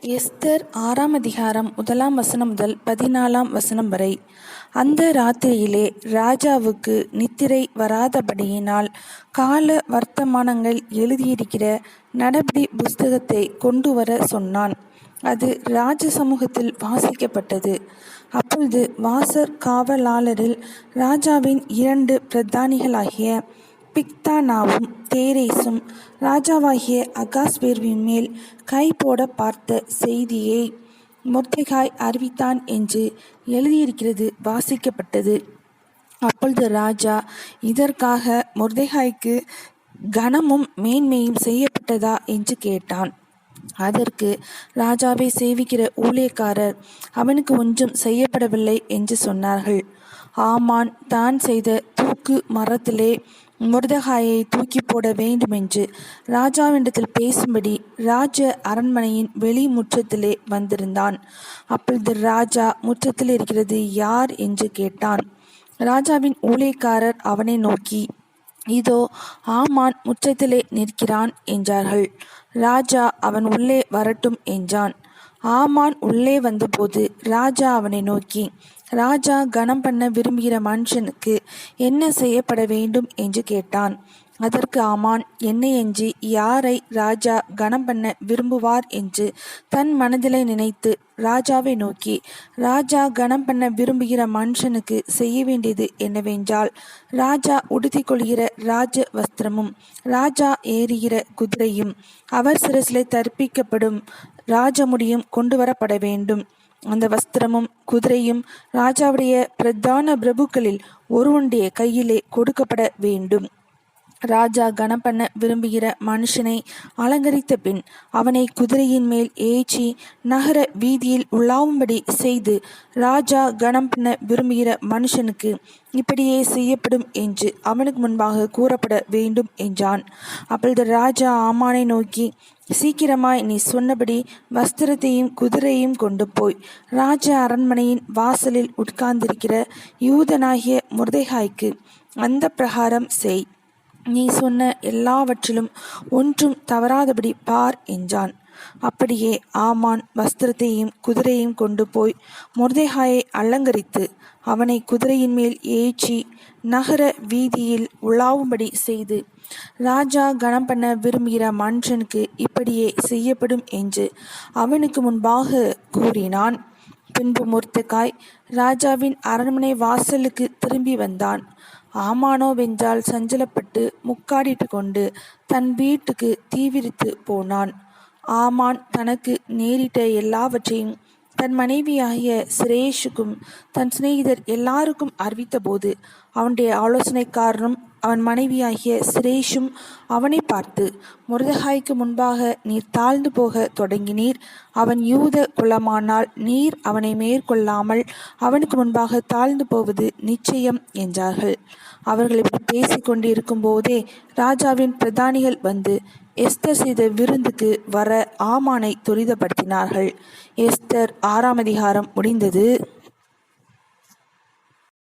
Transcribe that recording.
Esther ஆறாம் அதிகாரம் முதலாம் வசனம் முதல் பதினாலாம் வசனம் வரை. அந்த ராத்திரியிலே ராஜாவுக்கு நித்திரை வராதபடியினால் கால வர்த்தமானங்கள் எழுதியிருக்கிற நடபடி புஸ்தகத்தை கொண்டு வர சொன்னான். அது ராஜ சமூகத்தில் வாசிக்கப்பட்டது. அப்பொழுது வாசர் காவலாளரில் ராஜாவின் இரண்டு பிரதானிகளாகிய பிக்தானாவும் தேரேசும் ராஜாவாகிய அகாஸ்வேர்வின் மேல் கை போட பார்த்த செய்தியை மொர்தெகாய் அறிவித்தான் என்று எழுதியிருக்கிறது வாசிக்கப்பட்டது. அப்பொழுது ராஜா இதற்காக மொர்தெகாய்க்கு கனமும் மேன்மையும் செய்யப்பட்டதா என்று கேட்டான். அதற்கு ராஜாவை சேவிக்கிற ஊழியக்காரர் அவனுக்கு ஒன்றும் செய்யப்படவில்லை என்று சொன்னார்கள். ஆமான் தான் செய்த தூக்கு மரத்திலே முருதகாயை தூக்கி போட வேண்டுமென்று ராஜாவினிடத்தில் பேசும்படி ராஜ அரண்மனையின் வெளி முற்றத்திலே வந்திருந்தான். அப்பொழுது ராஜா முற்றத்தில் இருக்கிறது யார்? என்று கேட்டான். ராஜாவின் ஊழியக்காரர் அவனை நோக்கி இதோ ஆமான் முற்றத்திலே நிற்கிறான் என்றார்கள். ராஜா அவன் உள்ளே வரட்டும் என்றான். ஆமான் உள்ளே வந்தபோது ராஜா அவனை நோக்கி ராஜா கனம் பண்ண விரும்புகிற மனுஷனுக்கு என்ன செய்யப்பட வேண்டும் என்று கேட்டான். அதற்கு ஆமான் எஞ்சி யாரை ராஜா கனம் பண்ண விரும்புவார் என்று தன் மனதிலே நினைத்து ராஜாவை நோக்கி ராஜா கனம் பண்ண விரும்புகிற மனுஷனுக்கு செய்ய வேண்டியது என்னவென்றால் ராஜா உடுத்தி கொள்கிற ராஜ வஸ்திரமும் ராஜா ஏறுகிற குதிரையும் அவர் சிரசிலே தற்பிக்கப்படும் ராஜமுடியும் கொண்டு வரப்பட வேண்டும். அந்த வஸ்திரமும் குதிரையும் ராஜாவுடைய பிரதான பிரபுக்களில் ஒருவனுடைய கையிலே கொடுக்கப்பட வேண்டும். ராஜா கனம் பண்ண விரும்புகிற மனுஷனை அலங்கரித்த பின் அவனை குதிரையின் மேல் ஏற்றி நகர வீதியில் உலாவும்படி செய்து ராஜா கனம் பண்ண விரும்புகிற மனுஷனுக்கு இப்படியே செய்யப்படும் என்று அவனுக்கு முன்பாக கூறப்பட வேண்டும் என்றான். அப்பொழுது ராஜா ஆமானை நோக்கி சீக்கிரமாய் நீ சொன்னபடி வஸ்திரத்தையும் குதிரையும் கொண்டு போய் ராஜ அரண்மனையின் வாசலில் உட்கார்ந்திருக்கிற யூதனாகிய முருதைகாய்க்கு அந்த பிரகாரம் செய். நீ சொன்ன எல்லாவற்றிலும் ஒன்றும் தவறாதபடி பார் என்றான். அப்படியே ஆமான் வஸ்திரத்தையும் குதிரையும் கொண்டு போய் முர்தேகாயை அலங்கரித்து அவனை குதிரையின் மேல் ஏற்றி நகர வீதியில் உலாவும்படி செய்து ராஜா கனம் பண்ண விரும்புகிற மனுஷனுக்கு இப்படியே செய்யப்படும் என்று அவனுக்கு முன்பாக கூறினான். பின்பு முர்த்தகாய் ராஜாவின் அரண்மனை வாசலுக்கு திரும்பி வந்தான். ஆமானோவென்றால் சஞ்சலப்பட்டு முக்காடிட்டு கொண்டு தன் வீட்டுக்கு தீவிரித்து போனான். ஆமான் தனக்கு நேரிட்ட எல்லாவற்றையும் தன் மனைவியாகிய சிரேஷுக்கும் தன் சிநேகிதர் எல்லாருக்கும் அறிவித்தபோது அவனுடைய ஆலோசனைக்காரனும் அவன் மனைவியாகிய சிரேஷும் அவனை பார்த்து முருதகாய்க்கு முன்பாக நீர் தாழ்ந்து போக தொடங்கினீர். அவன் யூத குலமானால் நீர் அவனை மேற்கொள்ளாமல் அவனுக்கு முன்பாக தாழ்ந்து போவது நிச்சயம் என்றார்கள். அவர்கள் இப்படி பேசிக்கொண்டிருக்கும் போதே ராஜாவின் பிரதானிகள் வந்து எஸ்தர் செய்த விருந்துக்கு வர ஆமானை துரிதப்படுத்தினார்கள். எஸ்தர் ஆறாம் அதிகாரம் முடிந்தது.